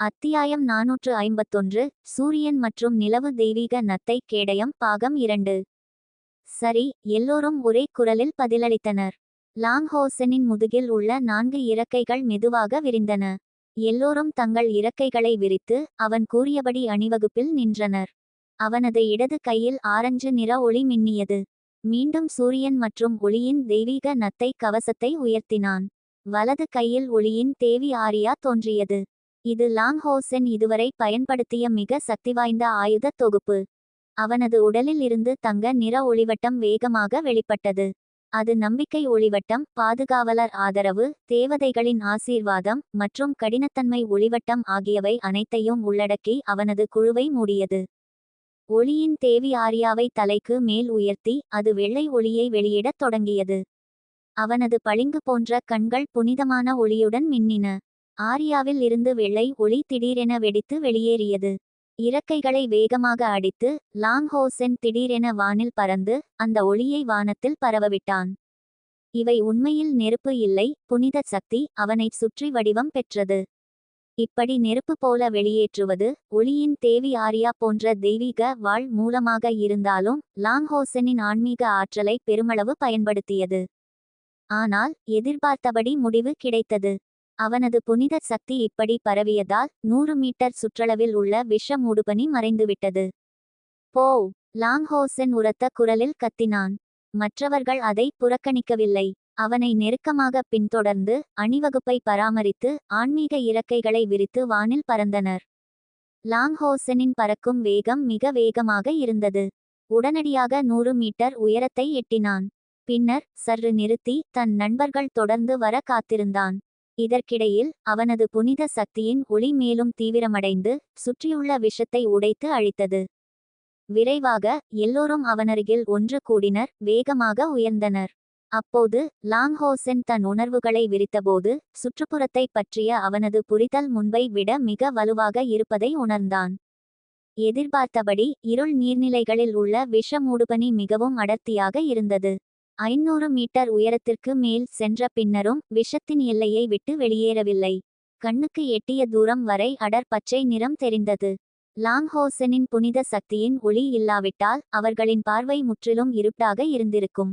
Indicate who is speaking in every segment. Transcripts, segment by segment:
Speaker 1: அத்தியாயம் நாநூற்று ஐம்பத்தொன்று சூரியன் மற்றும் நிலவு தெய்வீக நத்தை கேடயம் பாகம் இரண்டு. சரி எல்லோரும் ஒரே குரலில் பதிலளித்தனர். லாங்ஹோசனின் முதுகில் உள்ள நான்கு இறக்கைகள் மெதுவாக விரிந்தன. எல்லோரும் தங்கள் இறக்கைகளை விரித்து அவன் கூறியபடி அணிவகுப்பில் நின்றனர். அவனது இடது கையில் ஆரஞ்சு நிற ஒளி மின்னியது. மீண்டும் சூரியன் மற்றும் ஒளியின் தெய்வீக நத்தை கவசத்தை உயர்த்தினான். வலது கையில் ஒளியின் தேவி ஆரியா தோன்றியது. இது லாங்ஹோசென் இதுவரை பயன்படுத்திய மிக சக்திவாய்ந்த ஆயுத தொகுப்பு. அவனது உடலில் இருந்து தங்க நிற ஒளிவட்டம் வேகமாக வெளிப்பட்டது. அது நம்பிக்கை ஒளிவட்டம் பாதுகாவலர் ஆதரவு தேவதைகளின் ஆசீர்வாதம் மற்றும் கடினத்தன்மை ஒளிவட்டம் ஆகியவை அனைத்தையும் உள்ளடக்கி அவனது குழுவை மூடியது. ஒளியின் தேவி ஆரியாவை தலைக்கு மேல் உயர்த்தி அது வெள்ளை ஒளியை வெளியிடத் தொடங்கியது. அவனது பளிங்கு போன்ற கண்கள் புனிதமான ஒளியுடன் மின்னின. ஆரியாவில் இருந்து வெள்ளை ஒளி திடீரென வெடித்து வெளியேறியது. இறக்கைகளை வேகமாக அடித்து லாங்ஹோசென் திடீரென வானில் பறந்து அந்த ஒளியை வானத்தில் பரவவிட்டான். இவை உண்மையில் நெருப்பு இல்லை புனித சக்தி அவனைச் சுற்றி வடிவம் பெற்றது. இப்படி நெருப்பு போல வெளியேற்றுவது ஒளியின் தேவி ஆரியா போன்ற தெய்வீக வாழ் மூலமாக இருந்தாலும் லாங்ஹோசனின் ஆன்மீக ஆற்றலை பெருமளவு பயன்படுத்தியது. ஆனால் எதிர்பார்த்தபடி முடிவு கிடைத்தது. அவனது புனித சக்தி இப்படி பரவியதால் நூறு மீட்டர் சுற்றளவில் உள்ள விஷ மூடுபனி மறைந்துவிட்டது. போ லாங்ஹோசன் உரத்த குரலில் கத்தினான். மற்றவர்கள் அதை புறக்கணிக்கவில்லை. அவனை நெருக்கமாக பின்தொடர்ந்து அணிவகுப்பை பராமரித்து ஆன்மீக இறக்கைகளை விரித்து வானில் பறந்தனர். லாங்ஹோசனின் பறக்கும் வேகம் மிக வேகமாக இருந்தது. உடனடியாக நூறு மீட்டர் உயரத்தை எட்டினான். பின்னர் சற்று நிறுத்தி தன் நண்பர்கள் தொடர்ந்து வர காத்திருந்தான். இதற்கிடையில் அவனது புனித சக்தியின் ஒளி மேலும் தீவிரமடைந்து சுற்றியுள்ள விஷத்தை உடைத்து அழித்தது. விரைவாக எல்லோரும் அவனருகில் ஒன்று கூடினர் வேகமாக உயர்ந்தனர். அப்போது லாங்ஹோசென் தன் உணர்வுகளை விரித்தபோது சுற்றுப்புறத்தை பற்றிய அவனது புரிதல் முன்பை விட மிக வலுவாக இருப்பதை உணர்ந்தான். எதிர்பார்த்தபடி இருள் நீர்நிலைகளில் உள்ள விஷ மூடுபனி மிகவும் அடர்த்தியாக இருந்தது. ஐநூறு மீட்டர் உயரத்திற்கு மேல் சென்ற பின்னரும் விஷத்தின் எல்லையை விட்டு வெளியேறவில்லை. கண்ணுக்கு எட்டிய தூரம் வரை அடர் பச்சை நிறம் தெரிந்தது. லாங்ஹோசனின் புனித சக்தியின் ஒளி இல்லாவிட்டால் அவர்களின் பார்வை முற்றிலும் இருட்டாக இருந்திருக்கும்.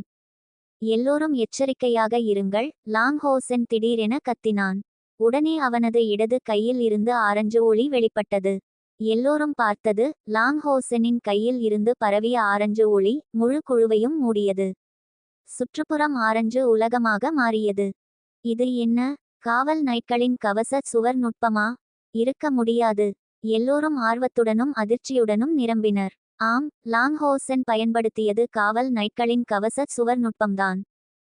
Speaker 1: எல்லோரும் எச்சரிக்கையாக இருங்கள் லாங்ஹோசன் திடீரென கத்தினான். உடனே அவனது இடது கையில் இருந்து ஆரஞ்சு ஒளி வெளிப்பட்டது. எல்லோரும் பார்த்தது லாங்ஹோசனின் கையில் இருந்து பரவிய ஆரஞ்சு ஒளி முழு குழுவையும் மூடியது. சுற்றுப்புறம் ஆரஞ்சு உலகமாக மாறியது. இது என்ன? காவல் நைட்களின் கவச சுவர் நுட்பமா? இருக்க முடியாது. எல்லோரும் ஆர்வத்துடனும் அதிர்ச்சியுடனும் நிரம்பினர். ஆம் லாங்ஹோசன் பயன்படுத்தியது காவல் நைட்களின் கவச சுவர் நுட்பம்தான்.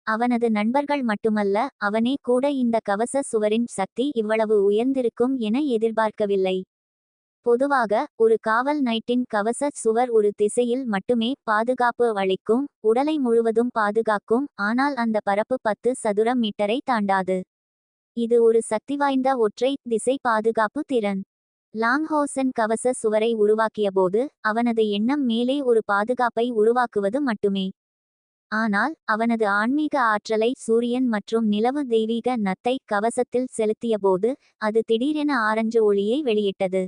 Speaker 1: அவனது நண்பர்கள் மட்டுமல்ல அவனே கூட இந்த கவச சுவரின் சக்தி இவ்வளவு உயர்ந்திருக்கும் என எதிர்பார்க்கவில்லை. பொதுவாக ஒரு காவல் நைட்டின் கவச சுவர் ஒரு திசையில் மட்டுமே பாதுகாப்பு அளிக்கும் உடலை முழுவதும் பாதுகாக்கும் ஆனால் அந்த பரப்பு பத்து சதுர மீட்டரை தாண்டாது. இது ஒரு சக்திவாய்ந்த ஒற்றை திசை பாதுகாப்பு திறன். லாங்ஹோசன் கவச சுவரை உருவாக்கியபோது அவனது எண்ணம் மேலே ஒரு பாதுகாப்பை உருவாக்குவது மட்டுமே. ஆனால் அவனது ஆன்மீக ஆற்றலை சூரியன் மற்றும் நிலவு தெய்வீக நத்தை கவசத்தில் செலுத்தியபோது அது திடீரென ஆரஞ்சு ஒளியை வெளியிட்டது.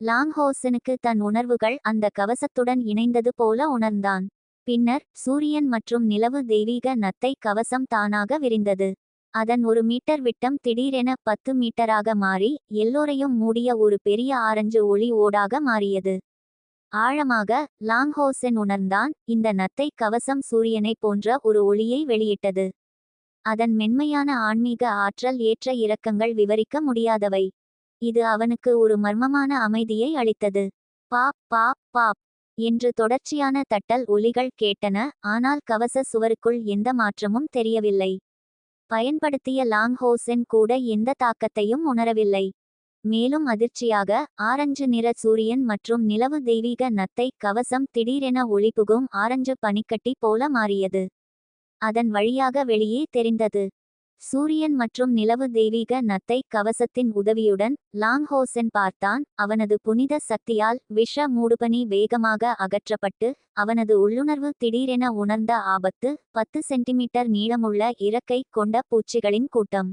Speaker 1: லாங்ஹோசனுக்கு தன் உணர்வுகள் அந்த கவசத்துடன் இணைந்தது போல உணர்ந்தான். பின்னர் சூரியன் மற்றும் நிலவு தெய்வீக நத்தை கவசம் தானாக விரிந்தது. அதன் ஒரு மீட்டர் விட்டம் திடீரென பத்து மீட்டராக மாறி எல்லோரையும் மூடிய ஒரு பெரிய ஆரஞ்சு ஒளி ஓடாக மாறியது. ஆழமாக லாங்ஹோசென் உணர்ந்தான் இந்த நத்தை கவசம் சூரியனை போன்ற ஒரு ஒளியை வெளியிட்டது. அதன் மென்மையான ஆன்மீக ஆற்றல் ஏற்ற இறக்கங்கள் விவரிக்க முடியாதவை. இது அவனுக்கு ஒரு மர்மமான அமைதியை அளித்தது. பாப் பாப் பாப் என்று தொடர்ச்சியான தட்டல் ஒலிகள் கேட்டன ஆனால் கவச சுவருக்குள் எந்த மாற்றமும் தெரியவில்லை. பயன்படுத்திய லாங்ஹோசென் கூட எந்த தாக்கத்தையும் உணரவில்லை. மேலும் அதிர்ச்சியாக ஆரஞ்சு நிற சூரியன் மற்றும் நிலவு தெய்வீக நத்தை கவசம் திடீரென ஒளிபுகும் ஆரஞ்சு பனிக்கட்டி போல மாறியது. அதன் வழியாக வெளியே தெரிந்தது. சூரியன் மற்றும் நிலவு தெய்வீக நத்தை கவசத்தின் உதவியுடன் லாங்ஹோசென் பார்த்தான். அவனது புனித சக்தியால் விஷ மூடுபனி வேகமாக அகற்றப்பட்டு அவனது உள்ளுணர்வு திடீரென உணர்ந்த ஆபத்து பத்து சென்டிமீட்டர் நீளமுள்ள இறக்கை கொண்ட பூச்சிகளின் கூட்டம்.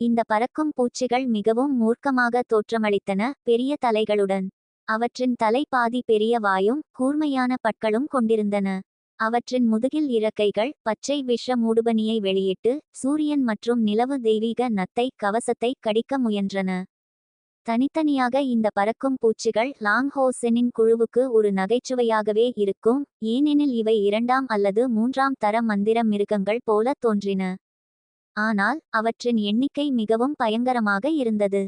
Speaker 1: இந்த பறக்கும் பூச்சிகள் மிகவும் மூர்க்கமாக தோற்றமளித்தன பெரிய தலைகளுடன். அவற்றின் தலை பாதி பெரிய வாயும் கூர்மையான பற்களும் கொண்டிருந்தன. அவற்றின் முதுகில் இறக்கைகள் பச்சை விஷ மூடுபனியை வெளியிட்டு சூரியன் மற்றும் நிலவு தெய்வீக நத்தை கவசத்தை கடிக்க முயன்றன. தனித்தனியாக இந்த பறக்கும் பூச்சிகள் லாங்ஹோசெனின் குழுவுக்கு ஒரு நகைச்சுவையாகவே இருக்கும் ஏனெனில் இவை இரண்டாம் அல்லது மூன்றாம் தர மந்திர மிருகங்கள் போல தோன்றின. ஆனால் அவற்றின் எண்ணிக்கை மிகவும் பயங்கரமாக இருந்தது.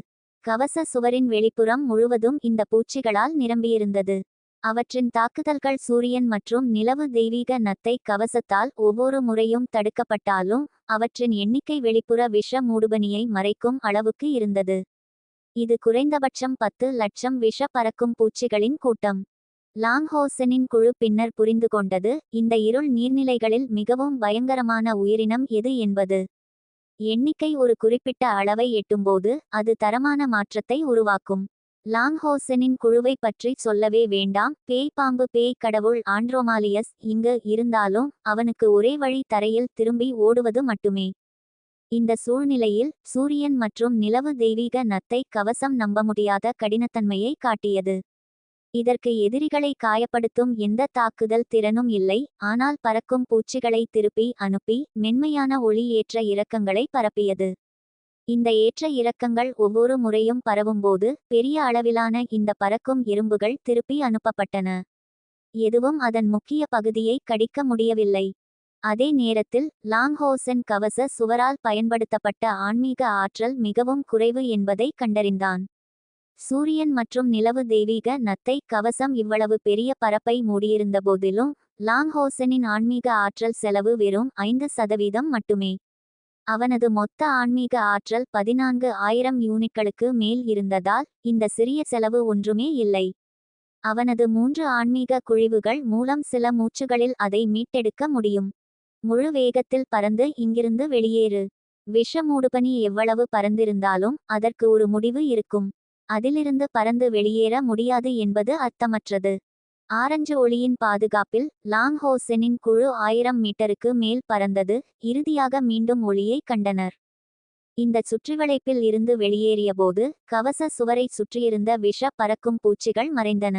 Speaker 1: கவச சுவரின் வெளிப்புறம் முழுவதும் இந்த பூச்சிகளால் நிரம்பியிருந்தது. அவற்றின் தாக்குதல்கள் சூரியன் மற்றும் நிலவு தெய்வீக நத்தை கவசத்தால் ஒவ்வொரு முறையும் தடுக்கப்பட்டாலும் அவற்றின் எண்ணிக்கை வெளிப்புற விஷ மூடுபனியை மறைக்கும் அளவுக்கு இருந்தது. இது குறைந்தபட்சம் பத்து லட்சம் விஷ பறக்கும் பூச்சிகளின் கூட்டம். லாங்ஹோசனின் குழு பின்னர் புரிந்து கொண்டது இந்த இருள் நீர்நிலைகளில் மிகவும் பயங்கரமான உயிரினம் எது என்பது. எண்ணிக்கை ஒரு குறிப்பிட்ட அளவை எட்டும்போது அது தரமான மாற்றத்தை உருவாக்கும். லாங்ஹோசனின் குழுவை பற்றி சொல்லவே வேண்டாம். பேய் பாம்பு பேய் கடவுள் ஆண்ட்ரோமாலியஸ் இங்கு இருந்தாலும் அவனுக்கு ஒரே வழி தரையில் திரும்பி ஓடுவது மட்டுமே. இந்த சூழ்நிலையில் சூரியன் மற்றும் நிலவு தெய்வீக நத்தை கவசம் நம்ப முடியாத கடினத்தன்மையை காட்டியது. இதற்கு எதிரிகளை காயப்படுத்தும் எந்த தாக்குதல் திறனும் இல்லை. ஆனால் பறக்கும் பூச்சிகளை திருப்பி அனுப்பி மென்மையான ஒளி ஏற்ற இறக்கங்களை பரப்பியது. இந்த ஏற்ற இறக்கங்கள் ஒவ்வொரு முறையும் பரவும்போது பெரிய அளவிலான இந்த பறக்கும் எறும்புகள் திருப்பி அனுப்பப்பட்டன. எதுவும் அதன் முக்கிய பகுதியை கடிக்க முடியவில்லை. அதே நேரத்தில் லாங்ஹோசன் கவச சுவரால் பயன்படுத்தப்பட்ட ஆன்மீக ஆற்றல் மிகவும் குறைவு என்பதை கண்டறிந்தான். சூரியன் மற்றும் நிலவு தெய்வீக நத்தை கவசம் இவ்வளவு பெரிய பரப்பை மூடியிருந்த போதிலும் லாங்ஹோசனின் ஆன்மீக ஆற்றல் செலவு வெறும் ஐந்து சதவீதம் மட்டுமே. அவனது மொத்த ஆன்மீக ஆற்றல் பதினான்கு ஆயிரம் யூனிட்களுக்கு மேல் இருந்ததால் இந்த சிறிய செலவு ஒன்றுமே இல்லை. அவனது மூன்று ஆன்மீக குழிவுகள் மூலம் சில மூச்சுகளில் அதை மீட்டெடுக்க முடியும். முழு வேகத்தில் பறந்து இங்கிருந்து வெளியேறு. விஷ மூடுபனி எவ்வளவு பறந்திருந்தாலும் அதற்கு ஒரு முடிவு இருக்கும். அதிலிருந்து பறந்து வெளியேற முடியாது என்பது அர்த்தமற்றது. ஆரஞ்சு ஒளியின் பாதுகாப்பில் லாங் ஹோசெனின் குழு ஆயிரம் மீட்டருக்கு மேல் பறந்தது. இறுதியாக மீண்டும் ஒளியை கண்டனர். இந்த சுற்றிவளைப்பில் இருந்து வெளியேறியபோது கவச சுவரை சுற்றியிருந்த விஷ பறக்கும் பூச்சிகள் மறைந்தன.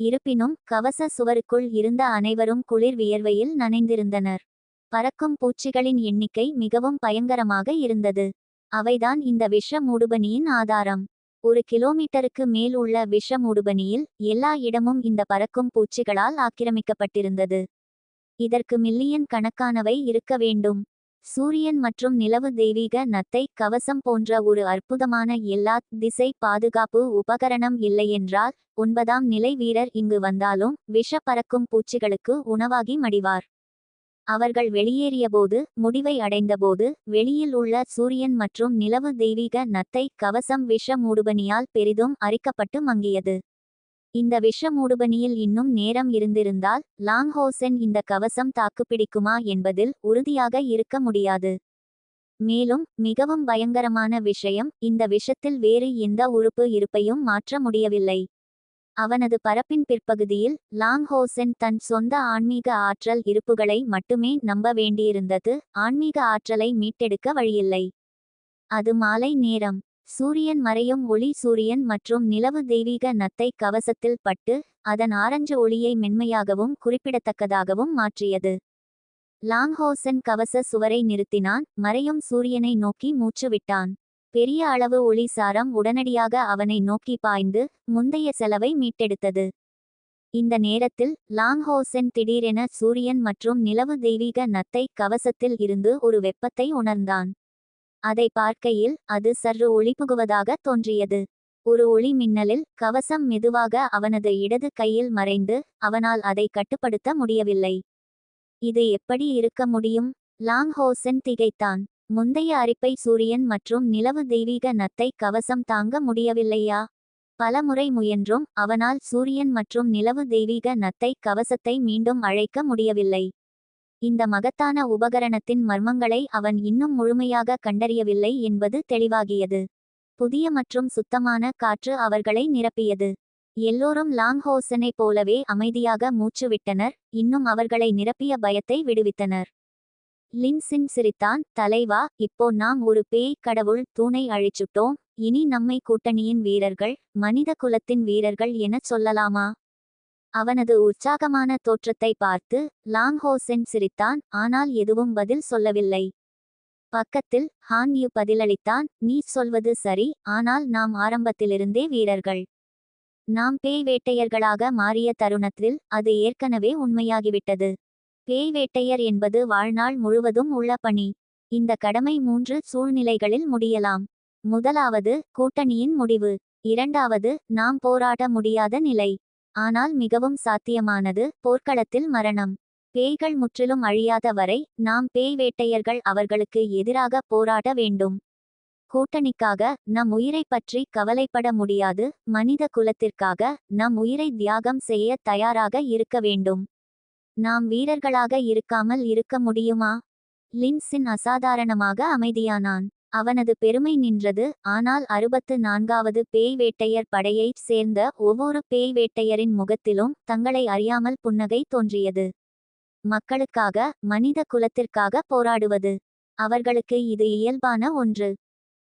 Speaker 1: இருப்பினும் கவச சுவருக்குள் இருந்த அனைவரும் குளிர் வியர்வையில் நனைந்திருந்தனர். பறக்கும் பூச்சிகளின் எண்ணிக்கை மிகவும் பயங்கரமாக இருந்தது. அவைதான் இந்த விஷ மூடுபனியின் ஆதாரம். ஒரு கிலோமீட்டருக்கு மேல் உள்ள விஷம் உடுபனியில் எல்லா இடமும் இந்த பறக்கும் பூச்சிகளால் ஆக்கிரமிக்கப்பட்டிருந்தது. இதற்கு மில்லியன் கணக்கானவை இருக்க வேண்டும். சூரியன் மற்றும் நிலவு தெய்வீக நத்தை கவசம் போன்ற ஒரு அற்புதமான எல்லா திசை பாதுகாப்பு உபகரணம் இல்லையென்றால் ஒன்பதாம் நிலை வீரர் இங்கு வந்தாலும் விஷ பறக்கும் பூச்சிகளுக்கு உணவாகி மடிவார். அவர்கள் வெளியேறியபோது முடிவை அடைந்தபோது வெளியில் உள்ள சூரியன் மற்றும் நிலவு தெய்வீக நத்தை கவசம் விஷ மூடுபனியால் பெரிதும் அரிக்கப்பட்டு மங்கியது. இந்த விஷ மூடுபனியில் இன்னும் நேரம் இருந்திருந்தால் லாங்ஹோசென் இந்த கவசம் தாக்குப்பிடிக்குமா என்பதில் உறுதியாக இருக்க முடியாது. மேலும் மிகவும் பயங்கரமான விஷயம் இந்த விஷத்தில் வேறு எந்த உறுப்பு இருப்பையும் மாற்ற முடியவில்லை. அவனது பரப்பின் பிற்பகுதியில் லாங்ஹோசென் தன் சொந்த ஆன்மீக ஆற்றல் இருப்புகளை மட்டுமே நம்ப வேண்டியிருந்தது. ஆன்மீக ஆற்றலை மீட்டெடுக்க வழியில்லை. அது மாலை நேரம். சூரியன் மறையும் ஒளி சூரியன் மற்றும் நிலவு தெய்வீக நத்தை கவசத்தில் பட்டு அதன் ஆரஞ்சு ஒளியை மென்மையாகவும் குறிப்பிடத்தக்கதாகவும் மாற்றியது. லாங்ஹோசன் கவச சுவரை நிறுத்தினான். மறையும் சூரியனை நோக்கி மூச்சு விட்டான். பெரிய அளவு ஒளி சாரம் உடனடியாக அவனை நோக்கி பாய்ந்து முந்தைய செலவை மீட்டெடுத்தது. இந்த நேரத்தில் லாங்ஹோசென் திடீரென சூரியன் மற்றும் நிலவு தெய்வீக நத்தை கவசத்தில் இருந்து ஒரு வெப்பத்தை உணர்ந்தான். அதை பார்க்கையில் அது சற்று ஒளிபுகுவதாக தோன்றியது. ஒரு ஒளி மின்னலில் கவசம் மெதுவாக அவனது இடது கையில் மறைந்து அவனால் அதை கட்டுப்படுத்த முடியவில்லை. இது எப்படி இருக்க முடியும்? லாங்ஹோசென் திகைத்தான். முந்தைய அரிப்பை சூரியன் மற்றும் நிலவு தெய்வீக நத்தை கவசம் தாங்க முடியவில்லையா? பலமுறை முயன்றும் அவனால் சூரியன் மற்றும் நிலவு தெய்வீக நத்தை கவசத்தை மீண்டும் அழைக்க முடியவில்லை. இந்த மகத்தான உபகரணத்தின் மர்மங்களை அவன் இன்னும் முழுமையாக கண்டறியவில்லை என்பது தெளிவாகியது. புதிய மற்றும் சுத்தமான காற்று அவர்களை நிரப்பியது. எல்லோரும் லாங்ஹோசனை போலவே அமைதியாக மூச்சுவிட்டனர் இன்னும் அவர்களை நிரப்பிய பயத்தை விடுவித்தனர். லின்சின் சிரித்தான் தலைவா இப்போ நாம் ஒரு பேய் கடவுள் தூணை அழிச்சுட்டோம். இனி நம்மை கூட்டணியின் வீரர்கள் மனித குலத்தின் வீரர்கள் எனச் சொல்லலாமா? அவனது உற்சாகமான தோற்றத்தை பார்த்து லாங்ஹோசென் சிரித்தான் ஆனால் எதுவும் பதில் சொல்லவில்லை. பக்கத்தில் ஹான் யூ பதிலளித்தான் நீ சொல்வது சரி ஆனால் நாம் ஆரம்பத்திலிருந்தே வீரர்கள். நாம் பேய் வேட்டையர்களாக மாறிய தருணத்தில் அது ஏற்கனவே உண்மையாகிவிட்டது. பேய் வேட்டையர் என்பது வாழ்நாள் முழுவதும் உள்ள பணி. இந்த கடமை மூன்று சூழ்நிலைகளில் முடியலாம். முதலாவது கூட்டணியின் முடிவு. இரண்டாவது நாம் போராட முடியாத நிலை. ஆனால் மிகவும் சாத்தியமானது போர்க்களத்தில் மரணம். பேய்கள் முற்றிலும் அழியாத வரை நாம் பேய் வேட்டையர்கள் அவர்களுக்கு எதிராக போராட வேண்டும். கூட்டணிக்காக நம் உயிரை பற்றி கவலைப்பட முடியாது. மனித குலத்திற்காக நம் உயிரை தியாகம் செய்ய தயாராக இருக்க வேண்டும். நாம் வீரர்களாக இருக்காமல் இருக்க முடியுமா? லின்சின் அசாதாரணமாக அமைதியானான். அவனது பெருமை நின்றது ஆனால் அறுபத்து நான்காவது பேய் வேட்டையர் படையைச் சேர்ந்த ஒவ்வொரு பேய் வேட்டையரின் முகத்திலும் தங்களை அறியாமல் புன்னகை தோன்றியது. மக்களுக்காக மனித குலத்திற்காக போராடுவது. அவர்களுக்கு இது இயல்பான ஒன்று.